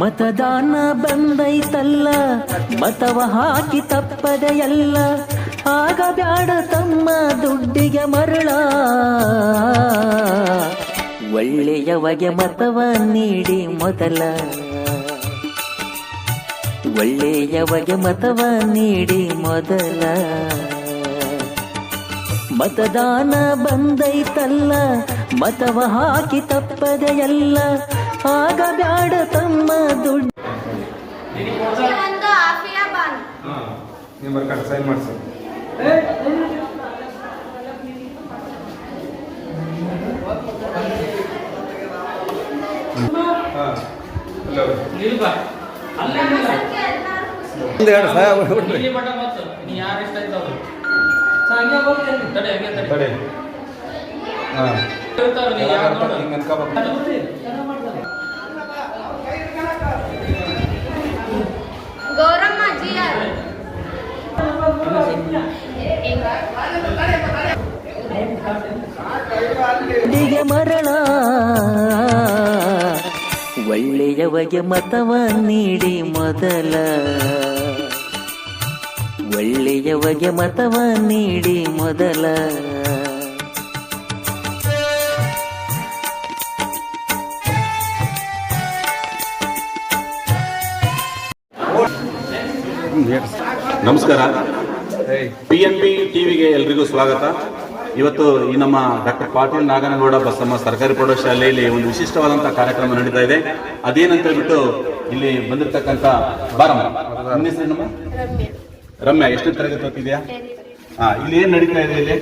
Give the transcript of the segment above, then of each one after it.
ಮತದಾನ ಬಂದೈತಲ್ಲ, ಮತವ ಹಾಕಿ ತಪ್ಪದೆಯಲ್ಲ, ಆಗ ಬ್ಯಾಡ ತಮ್ಮ ದುಡ್ಡಿಗೆ ಮರಳ. ಒಳ್ಳೆಯವಗೆ ಮತವ ನೀಡಿ ಮೊದಲ. ಒಳ್ಳೆಯವಗೆ ಮತವ ನೀಡಿ ಮೊದಲ. ಮತದಾನ ಬಂದೈತಲ್ಲ, ಮತವ ಹಾಕಿ ತಪ್ಪದೆ ಎಲ್ಲ ಆಗ ಬ್ಯಾಡ ತಮ್ಮ ದುಡ್ಡು. ಒಂದು ಆಫಿಯಾ ಬಾನ್. ನೀವು ಬರ್ಕೊಂಡು ಸೈನ್ ಮಾಡಿಸಿ. ಎರಡು ಸಹಾಯ ತಡೆ ಹಾಂ. ಹಿಂಗೆ ಅನ್ಕೋಬೇಕು ಮರಳ ಒಳ್ಳೆಯವಗೆ ಮತವ ನೀಡಿ ಮೊದಲ. ಒಳ್ಳೆಯವಗೆ ಮತವ ನೀಡಿ ಮೊದಲ. ನಮಸ್ಕಾರ. ಪಿ ಎನ್ ಬಿ ಟಿವಿಗೆ ಎಲ್ರಿಗೂ ಸ್ವಾಗತ. ಇವತ್ತು ಈ ನಮ್ಮ ಡಾಕ್ಟರ್ ಪಾಟೀಲ್ ನಾಗನಗೌಡ ಬಸಮ್ಮ ಸರ್ಕಾರಿ ಪ್ರೌಢಶಾಲೆಯಲ್ಲಿ ಒಂದು ವಿಶಿಷ್ಟವಾದಂತಹ ಕಾರ್ಯಕ್ರಮ ನಡೀತಾ ಇದೆ. ಅದೇನಂತ ಹೇಳ್ಬಿಟ್ಟು ಇಲ್ಲಿ ಬಂದಿರತಕ್ಕಂತ ಬಾರಮ್ಮ. ನಿಮ್ಮ ಹೆಸರೇನಮ್ಮ ರಮ್ಯಾ. ಎಷ್ಟನೇ ತರಗತಿ ಓದ್ತಿದ್ಯಾ? ಹಾ ಇಲ್ಲಿ ಏನ್ ನಡೀತಾ ಇದೆ ಇಲ್ಲಿ?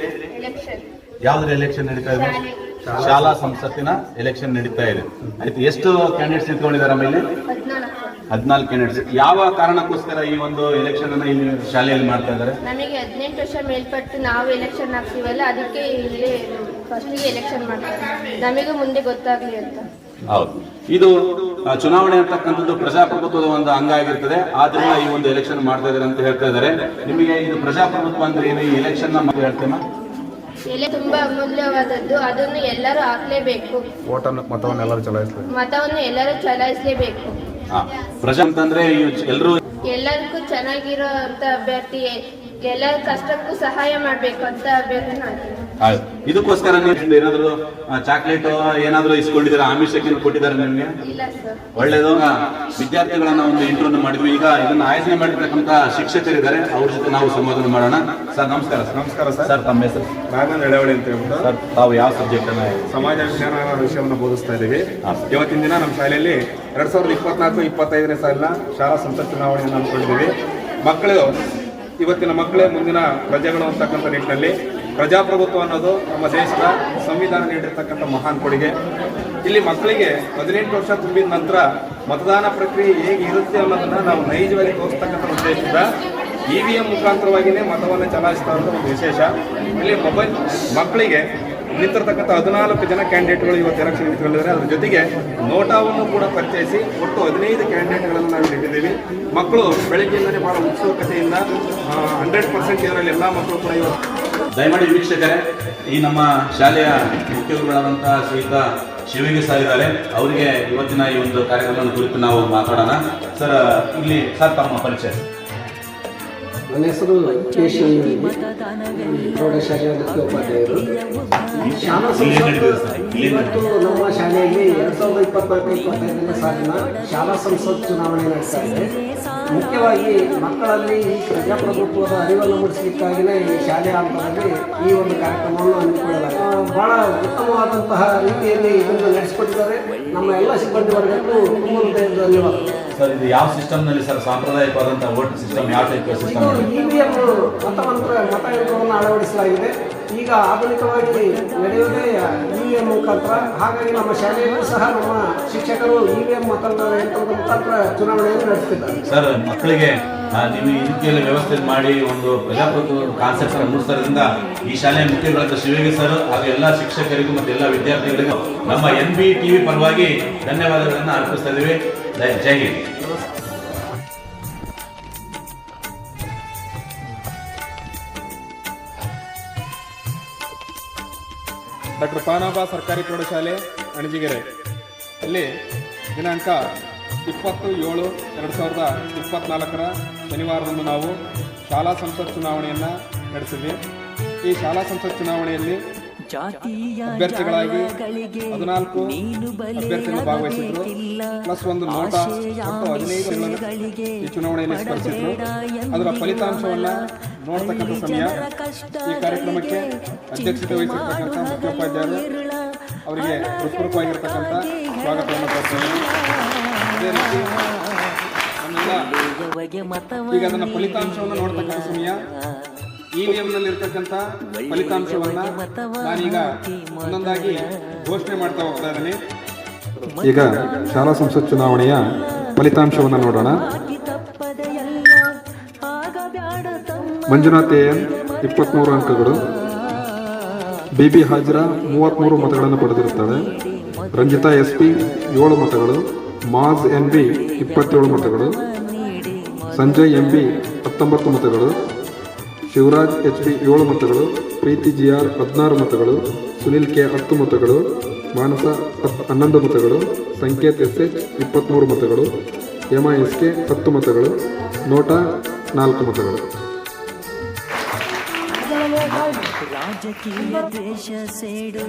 ಯಾವ್ದ್ರ ಎಲೆಕ್ಷನ್ ನಡೀತಾ ಇದೆ? ಶಾಲಾ. ಸಂಸತ್ತಿನ ಎಲೆಕ್ಷನ್ ನಡೀತಾ ಇದೆ. ಆಯ್ತು ಎಷ್ಟು ಕ್ಯಾಂಡಿಡೇಟ್ಸ್ ನಿಂತ್ಕೊಂಡಿದ್ದಾರೆ ಇಲ್ಲಿ? ಹದಿನಾಲ್ಕು ಕ್ಯಾಂಡಿಡೇಟ್ಸ್ ಯಾವ ಕಾರಣಕ್ಕೋಸ್ಕರ ಈ ಒಂದು ಎಲೆಕ್ಷನ್ ಅನ್ನ ಇಲ್ಲಿ ಶಾಲೆಯಲ್ಲಿ ಮಾಡ್ತಾ ಇದ್ದಾರೆ? ನಮಗೆ ಹದಿನೆಂಟು ವರ್ಷ ಮೇಲ್ಪಟ್ಟು ನಾವು ಎಲೆಕ್ಷನ್ ಹಾಕ್ತೀವಲ್ಲ ಅದಕ್ಕೆ ಇಲ್ಲಿ ಫಸ್ಟಿಗೆ ಎಲೆಕ್ಷನ್ ಮಾಡ್ತಾರೆ ನಮಗೂ ಮುಂದೆ ಗೊತ್ತಾಗ್ಲಿ ಅಂತ. ಹೌದು. ಇದು ಆ, ಚುನಾವಣೆ ಅಂತಕ್ಕಂಥದ್ದು ಪ್ರಜಾಪ್ರಭುತ್ವದ ಒಂದು ಅಂಗ ಆಗಿರ್ತದೆ. ಆದ್ರಿಂದ ಈ ಒಂದು ಎಲೆಕ್ಷನ್ ಮಾಡ್ತಾ ಇದ್ದಾರೆ ಅಂತ ಹೇಳ್ತಾ ಇದ್ದಾರೆ. ನಿಮಗೆ ಇದು ಪ್ರಜಾಪ್ರಭುತ್ವ ಅಂದ್ರೆ ಏನು? ಈ ಎಲೆಕ್ಷನ್ನ ಹೇಳ್ತೇನೆ ಎಲೆ ತುಂಬಾ ಅಮೂಲ್ಯವಾದದ್ದು. ಅದನ್ನು ಎಲ್ಲರೂ ಹಾಕ್ಲೇಬೇಕು. ಮತವನ್ನು ಎಲ್ಲರೂ ಚಲಾಯಿಸಬೇಕು. ಮತವನ್ನು ಎಲ್ಲರೂ ಚಲಾಯಿಸಲೇಬೇಕು. ಹಾ ಅಂದ್ರೆ ಎಲ್ಲರೂ ಎಲ್ಲರಿಗೂ ಚೆನ್ನಾಗಿರೋ ಅಂತ ಅಭ್ಯರ್ಥಿ ಎಲ್ಲರ ಕಷ್ಟಕ್ಕೂ ಸಹಾಯ ಮಾಡಬೇಕು ಅಂತ ಹೌದು. ಇದಕ್ಕೋಸ್ಕರ ನೀವು ಏನಾದ್ರು ಚಾಕ್ಲೇಟ್ ಏನಾದ್ರೂ ಇಸ್ಕೊಂಡಿದ್ದೀರಾ? ಆಮಿಷಕ್ಕೆ ಕೊಟ್ಟಿದ್ದಾರೆ ನಿಮಗೆ? ಇಲ್ಲ ಸರ್. ಒಳ್ಳೇದು. ವಿದ್ಯಾರ್ಥಿಗಳನ್ನ ಒಂದು ಇಂಟರ್ವ್ಯೂ ಮಾಡಿದ್ವಿ. ಈಗ ಇದನ್ನ ಆಯೋಜನೆ ಮಾಡಿರ್ತಕ್ಕಂತ ಶಿಕ್ಷಕರಿದ್ದಾರೆ. ಅವ್ರ ಜೊತೆ ನಾವು ಸಂವಾದ ಮಾಡೋಣ. ಸರ್ ನಮಸ್ಕಾರ ಸರ್. ನಮಸ್ಕಾರ ಸರ್. ಸರ್ ತಮ್ಮ ಹೆಸರು? ನಾಗನ್ ಎಳವಳಿ ಅಂತ ಹೇಳ್ಬಿಟ್ಟು. ಸರ್ ತಾವು ಯಾವ ಸಬ್ಜೆಕ್ಟ್ ಅನ್ನ ಸಮಾಜ ವಿಜ್ಞಾನ ವಿಷಯವನ್ನು ಬೋಧಿಸ್ತಾ ಇದ್ದೀವಿ. ಇವತ್ತಿನ ದಿನ ನಮ್ಮ ಶಾಲೆಯಲ್ಲಿ ಎರಡ್ ಸಾವಿರದ ಇಪ್ಪತ್ನಾಲ್ಕು ಇಪ್ಪತ್ತೈದನೇ ಸಾಲಿನ ಶಾಲಾ ಸಂಸತ್ ಚುನಾವಣೆಯನ್ನು ಹಮ್ಮಿಕೊಂಡಿದ್ದೀವಿ. ಮಕ್ಕಳು ಇವತ್ತಿನ ಮಕ್ಕಳೇ ಮುಂದಿನ ಪ್ರಜೆಗಳು ಅಂತಕ್ಕಂಥ ನಿಟ್ಟಿನಲ್ಲಿ ಪ್ರಜಾಪ್ರಭುತ್ವ ಅನ್ನೋದು ನಮ್ಮ ದೇಶದ ಸಂವಿಧಾನ ನೀಡಿರ್ತಕ್ಕಂಥ ಮಹಾನ್ ಕೊಡುಗೆ. ಇಲ್ಲಿ ಮಕ್ಕಳಿಗೆ ಹದಿನೆಂಟು ವರ್ಷ ತುಂಬಿದ ನಂತರ ಮತದಾನ ಪ್ರಕ್ರಿಯೆ ಹೇಗೆ ಇರುತ್ತೆ ಅನ್ನೋದನ್ನ ನಾವು ನೈಜವಾಗಿ ತೋರಿಸ್ತಕ್ಕಂಥ ಉದ್ದೇಶದ ಇ ವಿ ಎಂ ಮುಖಾಂತರವಾಗಿಯೇ ಮತವನ್ನು ಚಲಾಯಿಸ್ತಾ ಒಂದು ವಿಶೇಷ. ಇಲ್ಲಿ ಮೊಬೈಲ್ ಮಕ್ಕಳಿಗೆ ನಿಂತಿರ್ತಕ್ಕಂಥ ಹದಿನಾಲ್ಕು ಜನ ಕ್ಯಾಂಡಿಡೇಟ್ಗಳು ಇವತ್ತು ಎಲೆಕ್ಷನ್ ನಿಂತ್ಕೊಂಡಿದ್ದಾರೆ. ಅದ್ರ ಜೊತೆಗೆ ನೋಟಾವನ್ನು ಕೂಡ ಪರಿಚಯಿಸಿ ಒಟ್ಟು ಹದಿನೈದು ಕ್ಯಾಂಡಿಡೇಟ್ಗಳನ್ನು ನಾವು ಇಟ್ಟಿದ್ದೀವಿ. ಮಕ್ಕಳು ಬೆಳಗ್ಗೆಯಿಂದಲೇ ಬಹಳ ಉತ್ಸುಕತೆಯಿಂದ ಹಂಡ್ರೆಡ್ ಪರ್ಸೆಂಟ್ ಇದರಲ್ಲಿ ಎಲ್ಲ ಮಕ್ಕಳು ಕೂಡ ಇವತ್ತು ದಯಮಾಡಿ ವೀಕ್ಷಕರೇ, ಈ ನಮ್ಮ ಶಾಲೆಯ ಮುಖ್ಯಗಳಾದಂತಹ ಶ್ರೀಯುತ ಶಿವಿಗೆ ಸರ್ ಅವರಿಗೆ ಇವತ್ತಿನ ಈ ಒಂದು ಕಾರ್ಯಕ್ರಮದ ಕುರಿತು ನಾವು ಮಾತಾಡೋಣ. ಸರ್ ಇಲ್ಲಿ ಸರ್ ತಮ್ಮ ಪರಿಚಯ. ನನ್ನ ಹೆಸರು ಕೆ ಶಿ ಪ್ರೌಢಶಾಲೆಯ ಮುಖ್ಯೋಪಾಧ್ಯಾಯರು ಶಾಲಾ ಇವತ್ತು ನಮ್ಮ ಶಾಲೆಯಲ್ಲಿ ಎರಡ್ ಸಾವಿರದ ಇಪ್ಪತ್ನಾಲ್ಕು ಇಪ್ಪತ್ತೈದನೇ ಸಾಲಿನ ಶಾಲಾ ಸಂಸತ್ ಚುನಾವಣೆ ನಡೆಸ್ತಾ ಇದೆ. ಮುಖ್ಯವಾಗಿ ಮಕ್ಕಳಲ್ಲಿ ಈ ಪ್ರಜಾಪ್ರಭುತ್ವದ ಅರಿವನ್ನು ಮೂಡಿಸಲಿಕ್ಕಾಗಿಯೇ ಈ ಶಾಲೆಯ ಹಂತದಲ್ಲಿ ಈ ಒಂದು ಕಾರ್ಯಕ್ರಮವನ್ನು ಹಮ್ಮಿಕೊಳ್ಳಲಾಗಿದೆ. ಬಹಳ ಉತ್ತಮವಾದಂತಹ ರೀತಿಯಲ್ಲಿ ಇದನ್ನು ನಡೆಸಿಕೊಟ್ಟಿದ್ದಾರೆ. ನಮ್ಮ ಎಲ್ಲ ಸಿಬ್ಬಂದಿ ವರ್ಗಕ್ಕೂ ತುಂಬ ಸರ್ ಇದು ಯಾವ ಸಿಸ್ಟಮ್ನಲ್ಲಿ ಸರ್ ಸಾಂಪ್ರದಾಯಿಕವಾದಂತಹ ವೋಟ್ ಸಿಸ್ಟಮ್ ಯಾವ type system E V M ಮತಯಂತ್ರ ಮತಯಂತ್ರವನ್ನು ಅಳವಡಿಸಲಾಗಿದೆ. ಈಗ ಆಧುನಿಕವಾಗಿ ನಡೆಯುವುದೇ ಇ ವಿ ಎಂ ಮುಖಾಂತರ. ಹಾಗಾಗಿ ನಮ್ಮ ಶಾಲೆಯಲ್ಲೂ ಸಹ ನಮ್ಮ ಶಿಕ್ಷಕರು ಇ ವಿ ಎಂ ಮತಯಂತ್ರದ ಮುಖಾಂತರ ಚುನಾವಣೆಯನ್ನು ನಡೆಸುತ್ತಿದ್ದಾರೆ ಸರ್ ಮಕ್ಕಳಿಗೆ ನೀವು ಈ ರೀತಿಯಲ್ಲಿ ವ್ಯವಸ್ಥೆ ಮಾಡಿ ಒಂದು ಪ್ರಜಾಪ್ರಭುತ್ವ ಕಾನ್ಸೆಪ್ಟ್ ಮೂಡಿಸೋದ್ರಿಂದ ಈ ಶಾಲೆಯ ಮುಖ್ಯಗಳಾದ ಶಿವಗಿ ಸರ್ ಹಾಗೂ ಎಲ್ಲ ಶಿಕ್ಷಕರಿಗೂ ಮತ್ತು ಎಲ್ಲ ವಿದ್ಯಾರ್ಥಿಗಳಿಗೂ ನಮ್ಮ ಎನ್ ಬಿ ಟಿವಿ ಪರವಾಗಿ ಧನ್ಯವಾದಗಳನ್ನು ಅರ್ಪಿಸ್ತಾ ಇದ್ದೀವಿ. ಜೈ ಹಿಂದ್. ಡಾಕ್ಟರ್ ಪಾನಾಬ ಸರ್ಕಾರಿ ಪ್ರೌಢಶಾಲೆ, ಅಣಜಿಗೆರೆ. ಅಲ್ಲಿ ದಿನಾಂಕ ಇಪ್ಪತ್ತು ಏಳು ಎರಡು ಸಾವಿರದ ಇಪ್ಪತ್ತ್ನಾಲ್ಕರ ಶನಿವಾರದಂದು ನಾವು ಶಾಲಾ ಸಂಸತ್ ಚುನಾವಣೆಯನ್ನು ನಡೆಸಿದ್ವಿ. ಈ ಶಾಲಾ ಸಂಸತ್ ಚುನಾವಣೆಯಲ್ಲಿ ಅಭ್ಯರ್ಥಿಗಳಾಗಿ ಹದಿನಾಲ್ಕು ಅಭ್ಯರ್ಥಿಗಳು ಭಾಗವಹಿಸಿದ್ರು. ಪ್ಲಸ್ ಒಂದು ನೋಟ ಮತ್ತು ಹದಿನೈದು ಈ ಚುನಾವಣೆಯಲ್ಲಿ ಸ್ಪರ್ಧಿಸಿದ್ರು. ಅದರ ಫಲಿತಾಂಶವನ್ನ ನೋಡ್ತಕ್ಕಂಥ ಸಮಯ ಈ ಕಾರ್ಯಕ್ರಮಕ್ಕೆ ಅಧ್ಯಕ್ಷತೆ ವಹಿಸಿರ್ತಕ್ಕಂಥ ಮುಖ್ಯೋಪಾಧ್ಯಾಯರು ಅವರಿಗೆ ಹೃತ್ಪೂರ್ವಕವಾಗಿರ್ತಕ್ಕಂಥ ಸ್ವಾಗತವನ್ನು ಕೊಡ್ತೇನೆ ಈಗ ಅದನ್ನ ಫಲಿತಾಂಶವನ್ನು ನೋಡ್ತಕ್ಕಂಥ ಸಮಯ. ಈ ವಿ ನಲ್ಲಿ ಇರ್ತಕ್ಕಂಥ ಫಲಿತಾಂಶವನ್ನ ನಾನೀಗ ಒಂದೊಂದಾಗಿ ಘೋಷಣೆ ಮಾಡ್ತಾ ಹೋಗ್ತಾ ಇದ್ದೀನಿ. ಈಗ ಶಾಲಾ ಸಂಸತ್ ಚುನಾವಣೆಯ ಫಲಿತಾಂಶವನ್ನು ನೋಡೋಣ. ಮಂಜುನಾಥ್ ಎನ್ ಇಪ್ಪತ್ತ್ಮೂರು ಅಂಕಗಳು. ಬಿ ಬಿ ಹಾಜಿರಾ ಮೂವತ್ತ್ಮೂರು ಮತಗಳನ್ನು ಪಡೆದಿರುತ್ತಾರೆ ರಂಜಿತಾ ಎಸ್ ಪಿ ಏಳು ಮತಗಳು. ಮಾಜ್ ಎನ್ ಬಿ ಇಪ್ಪತ್ತೇಳು ಮತಗಳು, ಸಂಜಯ್ ಎಂ ಬಿ ಹತ್ತೊಂಬತ್ತು ಮತಗಳು, ಶಿವರಾಜ್ ಎಚ್ ಬಿ ಏಳು ಮತಗಳು, ಪ್ರೀತಿ ಜಿ ಆರ್ ಹದಿನಾರು ಮತಗಳು, ಸುನಿಲ್ ಕೆ ಹತ್ತು ಮತಗಳು, ಮಾನಸ ಹನ್ನೊಂದು ಮತಗಳು, ಸಂಕೇತ್ ಎಸ್ ಎಚ್ ಇಪ್ಪತ್ತ್ಮೂರು ಮತಗಳು ಎಮ ಎಸ್ ಕೆ ಹತ್ತು ಮತಗಳು, ನೋಟ ನಾಲ್ಕು ಮತಗಳು. ರಾಜಕೀಯ ಸೇಡು.